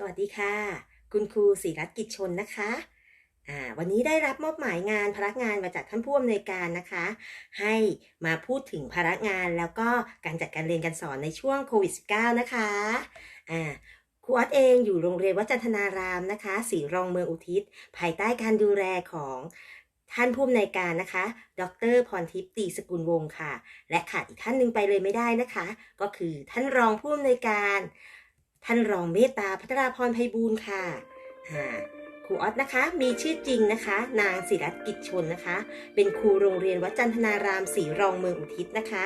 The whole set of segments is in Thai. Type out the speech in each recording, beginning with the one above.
สวัสดีค่ะ คุณครูศรีรัตน์กิจชนนะคะอ่าวันนี้ได้รับมอบหมายงานพนักงานมาจากท่านผู้อำนวยการนะคะ ให้มาพูดถึงภาระงานแล้วก็การจัดการเรียนการสอนในช่วงโควิด -19 นะคะอ่าครูออสเองอยู่โรงเรียนวัจันทนารามนะคะศรีรองเมืองอุทิศ ภายใต้การดูแลของท่านผู้อำนวยการนะคะ ดรพรทิพย์ตีสกุลวงศ์ค่ะ และขาดอีกท่านหนึ่งไปเลยไม่ได้นะคะ ก็คือท่านรองผู้อำนวยการ ท่านรองเมตตาพัฒนาพรไพบูลค่ะครูออสนะคะ มีชื่อจริงนะคะ นางศิรัตนกิจชนนะคะ เป็นครูโรงเรียนวัดจันทนารามศรีรองเมืองอุทิศนะคะ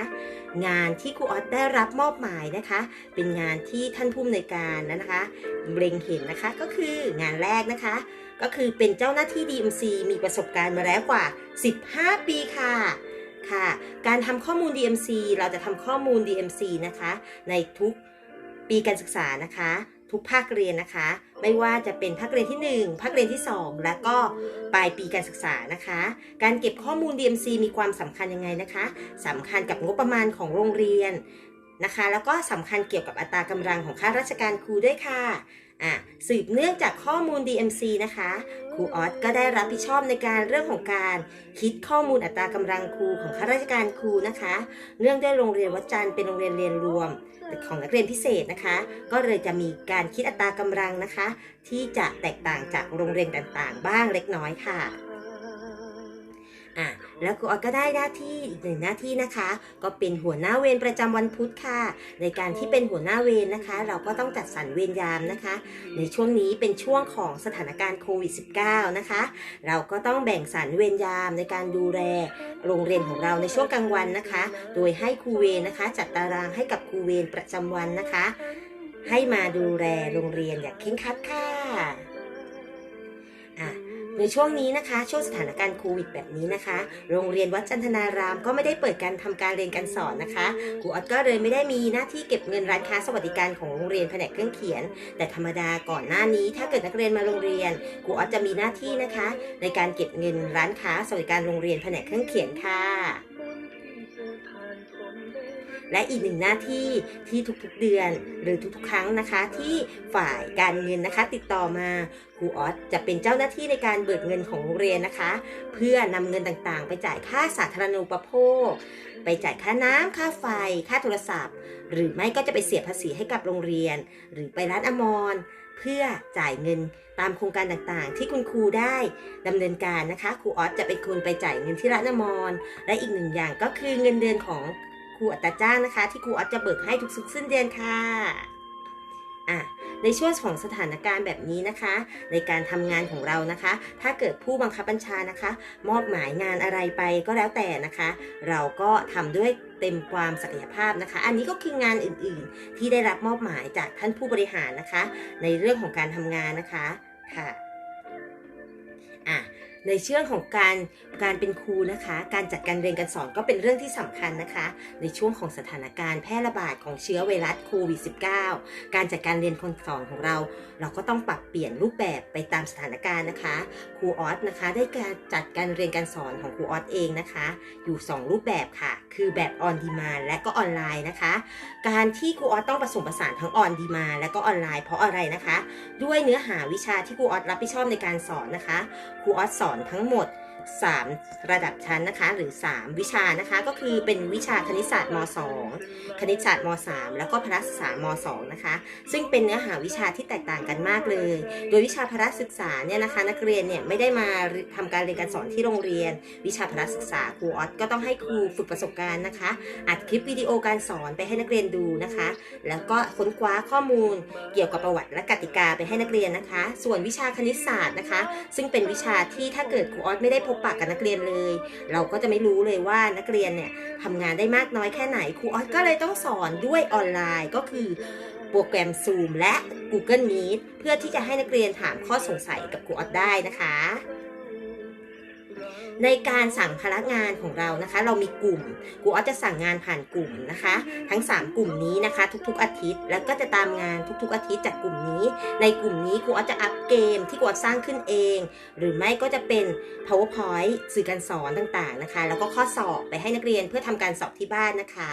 งานที่ครูออสได้รับมอบหมายนะคะ เป็นงานที่ท่านผู้อำนวยการนะคะเล็งเห็นนะคะก็คืองานแรกนะคะ ก็คือเป็นเจ้าหน้าที่ DMC มีประสบการณ์มาแล้วกว่า 15 ปีค่ะค่ะ การทำข้อมูล DMC เราจะทำข้อมูล DMC นะคะ ในทุก ปีการศึกษานะคะ ทุกภาคเรียนนะคะ ไม่ว่าจะเป็นภาคเรียนที่ 1 ภาคเรียนที่ 2 และก็ปลายปีการศึกษานะคะ การเก็บข้อมูล DMC มีความสำคัญยังไงนะคะสำคัญกับงบประมาณของโรงเรียนนะคะ แล้วก็สำคัญเกี่ยวกับอัตรากำลังของข้าราชการครูด้วยค่ะอะสืบเนื่องจากข้อมูล DMC นะคะครูออสก็ได้รับผิดชอบในการเรื่องของการคิดข้อมูลอัตรากำลังครูของข้าราชการครูนะคะ เนื่องด้วยโรงเรียนวัดจันทร์เป็นโรงเรียนเรียนรวมของนักเรียนพิเศษนะคะ ก็เลยจะมีการคิดอัตรากำลังนะคะ ที่จะแตกต่างจากโรงเรียนต่างๆ บ้างเล็กน้อยค่ะอะ แล้วครูออสก็ได้หน้าที่อีกหนึ่งหน้าที่นะคะ ก็เป็นหัวหน้าเวรประจำวันพุธค่ะ ในการที่เป็นหัวหน้าเวรนะคะ เราก็ต้องจัดสรรเวรยามนะคะ ในช่วงนี้เป็นช่วงของสถานการณ์โควิด -19 นะคะ เราก็ต้องแบ่งสรรเวรยามในการดูแลโรงเรียนของเราในช่วงกลางวันนะคะ โดยให้ครูเวรนะคะ จัดตารางให้กับครูเวรประจำวันนะคะ ให้มาดูแลโรงเรียนอย่างเคร่งครัดค่ะ ในช่วงนี้นะคะ ช่วงสถานการณ์โควิดแบบนี้นะคะ โรงเรียนวัดจันทนารามก็ไม่ได้เปิดการทำการเรียนการสอนนะคะครูออดก็เลยไม่ได้มีหน้าที่เก็บเงินร้านค้าสวัสดิการของโรงเรียนแผนกเครื่องเขียน แต่ธรรมดาก่อนหน้านี้ ถ้าเกิดนักเรียนมาโรงเรียนครูออดจะมีหน้าที่นะคะ ในการเก็บเงินร้านค้าสวัสดิการโรงเรียนแผนกเครื่องเขียนค่ะ และอีกหนึ่งหน้าที่ที่ทุกๆเดือนหรือทุกๆ ครั้งนะคะ ที่ฝ่ายการเงินนะคะ ติดต่อมาครูออสจะเป็นเจ้าหน้าที่ในการเบิกเงินของโรงเรียนนะคะ เพื่อนำเงินต่างๆ ไปจ่ายค่าสาธารณูปโภค ไปจ่ายค่าน้ำค่าไฟ ค่าโทรศัพท์ หรือไม่ก็จะไปเสียภาษีให้กับโรงเรียน หรือไปร้านอมรเพื่อจ่ายเงินตามโครงการต่างๆ ที่คุณครูได้ดำเนินการนะคะ ครูออสจะเป็นคนไปจ่ายเงินที่ร้านอมรและอีกหนึ่งอย่างก็คือเงินเดือนของ รูอัตราจ้างนะคะ ที่ครูออสจะเบิกให้ทุกๆสิ้นเดือนค่ะอะในช่วงของสถานการณ์แบบนี้นะคะ ในการทำงานของเรานะคะ ถ้าเกิดผู้บังคับบัญชานะคะ มอบหมายงานอะไรไปก็แล้วแต่นะคะ เราก็ทำด้วยเต็มความศักยภาพนะคะ อันนี้ก็คืองานอื่นๆ ที่ได้รับมอบหมายจากท่านผู้บริหารนะคะ ในเรื่องของการทำงานนะคะค่ะอะ ในเชื่องของการการเป็นครูนะคะ การจัดการเรียนการสอนก็เป็นเรื่องที่สำคัญนะคะ ในช่วงของสถานการณ์แพร่ระบาดของเชื้อไวรัสโควิด -19 การจัดการเรียนการสอนของเรา เราก็ต้องปรับเปลี่ยนรูปแบบไปตามสถานการณ์นะคะ ครูออสนะคะได้การจัดการเรียนการสอนของครูออสเองนะคะ อยู่ 2 รูปแบบค่ะ คือแบบออนดีมาและก็ออนไลน์นะคะ การที่ครูออสต้องผสมผสานทั้งออนดีมาและก็ออนไลน์เพราะอะไรนะคะ ด้วยเนื้อหาวิชาที่ครูออสรับผิดชอบในการสอนนะคะ ครูออสสอนอนทั้งหมด 3 ระดับชั้นนะคะ หรือ 3 วิชานะคะ ก็คือเป็นวิชาคณิตศาสตร์ม 2 คณิตศาสตร์ม 3 แล้วก็พละศึกษาม2นะคะ ซึ่งเป็นเนื้อหาวิชาที่แตกต่างกันมากเลย โดยวิชาพละศึกษาเนี่ยนะคะ นักเรียนเนี่ยไม่ได้มาทำการเรียนการสอนที่โรงเรียน วิชาพละศึกษาครูออสก็ต้องให้ครูฝึกประสบการณ์นะคะ อัดคลิปวิดีโอการสอนไปให้นักเรียนดูนะคะ แล้วก็ค้นคว้าข้อมูลเกี่ยวกับประวัติและกติกาไปให้นักเรียนนะคะ ส่วนวิชาคณิตศาสตร์นะคะ ซึ่งเป็นวิชาที่ถ้าเกิดครูออสไม่ได้พบปะกับนักเรียนเลย เราก็จะไม่รู้เลยว่านักเรียนเนี่ยทำงานได้มากน้อยแค่ไหนครูออสก็เลยต้องสอนด้วยออนไลน์ก็คือโปรแกรม Zoom และ Google Meet เพื่อที่จะให้นักเรียนถามข้อสงสัยกับครูออสได้นะคะ ในการสั่งพนักงานของเรานะคะ เรามีกลุ่มครูออจะสั่งงานผ่านกลุ่มนะคะ ทั้ง 3 กลุ่มนี้นะคะ ทุกๆอาทิตย์ แล้วก็จะตามงานทุกๆอาทิตย์จากกลุ่มนี้ ในกลุ่มนี้ครูออจะอัพเกมที่ครูออสสร้างขึ้นเอง หรือไม่ก็จะเป็น powerpoint สื่อการสอนต่างๆนะคะ แล้วก็ข้อสอบไปให้นักเรียนเพื่อทำการสอบที่บ้านนะคะ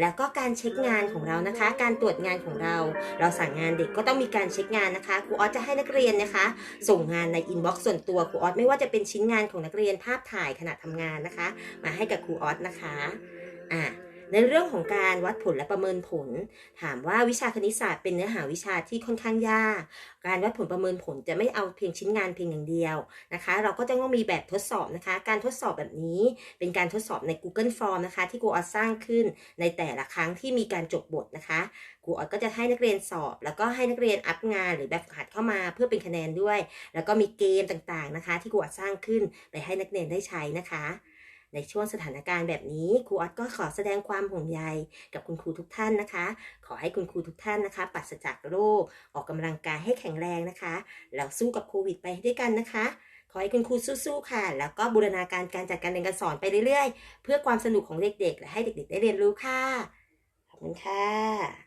แล้วก็การเช็คงานของเรานะคะ การตรวจงานของเรา เราสั่งงานเด็กก็ต้องมีการเช็คงานนะคะครูออสจะให้นักเรียนนะคะ ส่งงานในอินบ็อกซ์ส่วนตัวครูออสไม่ว่าจะเป็นชิ้นงานของนักเรียนภาพถ่ายขณะทำงานนะคะ มาให้กับครูออสนะคะอะ ในเรื่องของการวัดผลและประเมินผล ถามว่าวิชาคณิตศาสตร์เป็นเนื้อหาวิชาที่ค่อนข้างยาก การวัดผลประเมินผลจะไม่เอาเพียงชิ้นงานเพียงอย่างเดียวนะคะ เราก็จะต้องมีแบบทดสอบนะคะ การทดสอบแบบนี้เป็นการทดสอบใน Google Form นะคะ ที่ครูออสสร้างขึ้นในแต่ละครั้งที่มีการจบบทนะคะครูออสก็จะให้นักเรียนสอบ แล้วก็ให้นักเรียนอัพงานหรือแบบฝึกหัดเข้ามาเพื่อเป็นคะแนนด้วย แล้วก็มีเกมต่างๆนะคะ ที่ครูออสร้างขึ้นไปให้นักเรียนได้ใช้นะคะ ในช่วงสถานการณ์แบบนี้ครูออสก็ขอแสดงความห่วงใยกับคุณครูทุกท่านนะคะ ขอให้คุณครูทุกท่านนะคะปราศจากโรคออกกำลังกายให้แข็งแรงนะคะแล้วสู้กับโควิดไปด้วยกันนะคะ ขอให้คุณครูสู้ๆค่ะ แล้วก็บูรณาการการจัดการเรียนการสอนไปเรื่อยๆ เพื่อความสนุกของเด็กๆ และให้เด็กๆ ได้เรียนรู้ค่ะขอบคุณค่ะ